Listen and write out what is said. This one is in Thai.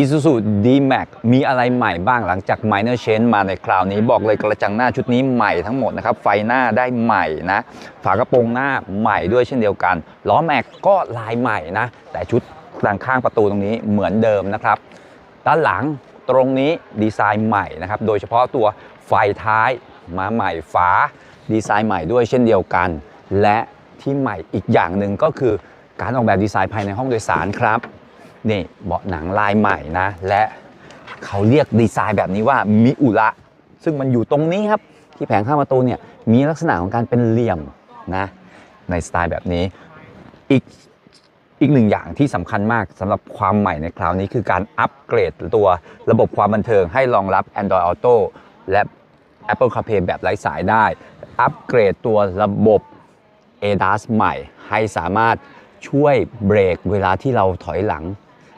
Isuzu D-Max มีอะไรใหม่บ้างหลังจาก Minor Change มาในคราวนี้บอกเลยกระจังหน้าชุดนี้ใหม่ทั้งหมดนะครับ ไฟหน้าได้ใหม่นะ ฝากระโปรงหน้าใหม่ด้วยเช่นเดียวกัน ล้อแม็กก็ลายใหม่นะ แต่ชุดด้านข้างประตูตรงนี้เหมือนเดิมนะครับ ด้านหลังตรงนี้ดีไซน์ใหม่นะครับ โดยเฉพาะตัวไฟท้ายมาใหม่ฝาดีไซน์ใหม่ด้วยเช่นเดียวกัน และที่ใหม่อีกอย่างหนึ่งก็คือการออกแบบดีไซน์ภายในห้องโดยสารครับ นี่เบาะหนังลายใหม่นะ และเขาเรียกดีไซน์แบบนี้ว่ามิอุระซึ่งมันอยู่ตรงนี้ครับ ที่แผงข้างประตูเนี่ยมีลักษณะของการเป็นเหลี่ยมนะในสไตล์แบบนี้อีกอีกหนึ่งอย่างที่สำคัญมากสำหรับความใหม่ในคราวนี้คือการอัปเกรดตัวระบบความบันเทิงให้รองรับ Android Auto และ Apple CarPlay แบบไร้สายได้ อัปเกรดตัวระบบ ADAS ใหม่ให้สามารถช่วยเบรกเวลาที่เราถอยหลัง